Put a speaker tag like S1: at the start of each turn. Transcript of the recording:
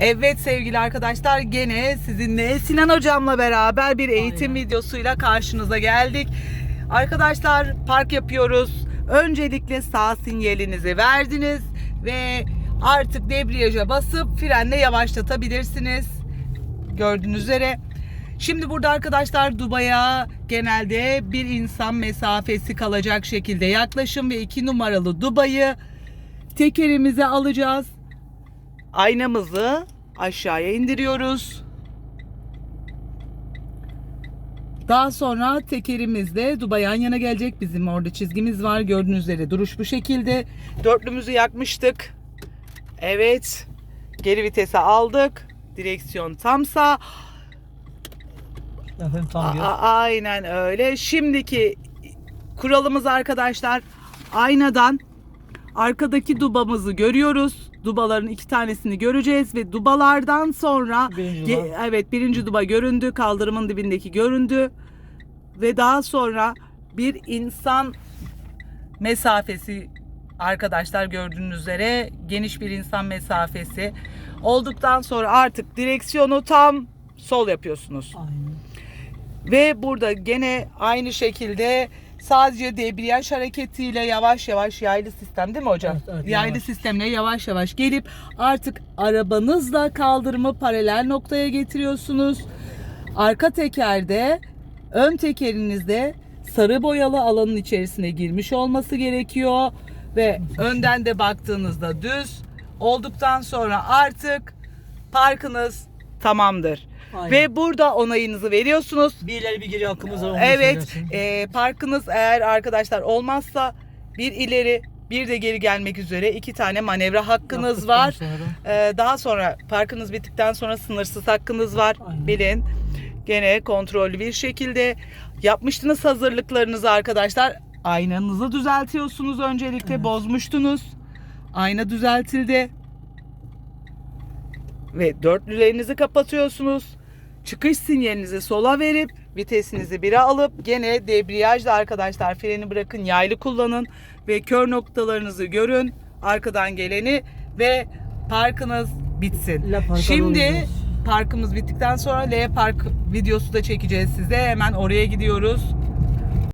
S1: Evet sevgili arkadaşlar gene sizinle Sinan hocamla beraber bir eğitim
S2: Aynen.
S1: videosuyla karşınıza geldik. Arkadaşlar park yapıyoruz. Öncelikle sağ sinyalinizi verdiniz ve artık debriyaja basıp frenle yavaşlatabilirsiniz. Gördüğünüz üzere. Şimdi burada arkadaşlar Dubai'ye genelde bir insan mesafesi kalacak şekilde yaklaşım ve iki numaralı Dubai'yi tekerimize alacağız. Aynamızı aşağıya indiriyoruz. Daha sonra tekerimizle Dubai yan yana gelecek. Bizim orada çizgimiz var. Gördüğünüz üzere duruş bu şekilde. Dörtlümüzü yakmıştık. Evet. Geri vitese aldık. Direksiyon tam sağ.
S2: Efendim tam.
S1: A- aynen öyle. Şimdiki kuralımız arkadaşlar aynadan arkadaki dubamızı görüyoruz. Dubaların iki tanesini göreceğiz ve dubalardan sonra
S2: Birinci
S1: Ge- evet birinci duba göründü. Kaldırımın dibindeki göründü. Ve daha sonra bir insan mesafesi arkadaşlar gördüğünüz üzere geniş bir insan mesafesi olduktan sonra artık direksiyonu tam sol yapıyorsunuz.
S2: Aynen.
S1: Ve burada gene aynı şekilde sadece debriyaj hareketiyle yavaş yavaş yaylı sistem değil mi hocam?
S2: Evet, evet,
S1: yaylı
S2: yavaş.
S1: sistemle yavaş yavaş gelip artık arabanızla kaldırımı paralel noktaya getiriyorsunuz. Arka tekerde ön tekerinizde sarı boyalı alanın içerisine girmiş olması gerekiyor ve önden de baktığınızda düz olduktan sonra artık parkınız tamamdır.
S2: Aynen.
S1: Ve burada onayınızı veriyorsunuz.
S2: bir ileri bir geri hakkımız var.
S1: Evet, e, parkınız eğer arkadaşlar olmazsa bir ileri bir de geri gelmek üzere iki tane manevra hakkınız
S2: Yaptıktan
S1: var.
S2: sonra
S1: E, daha sonra parkınız bittikten sonra sınırsız hakkınız var.
S2: Aynen.
S1: Bilin. Gene kontrollü bir şekilde yapmıştınız hazırlıklarınızı arkadaşlar. Aynanızı düzeltiyorsunuz öncelikle.
S2: Evet.
S1: Bozmuştunuz. Ayna düzeltildi. Ve dörtlülerinizi kapatıyorsunuz. Çıkış sinyalinizi sola verip vitesinizi bire alıp gene debriyajla arkadaşlar freni bırakın yaylı kullanın ve kör noktalarınızı görün arkadan geleni ve parkınız bitsin. Şimdi parkımız bittikten sonra L park videosu da çekeceğiz size. Hemen oraya gidiyoruz.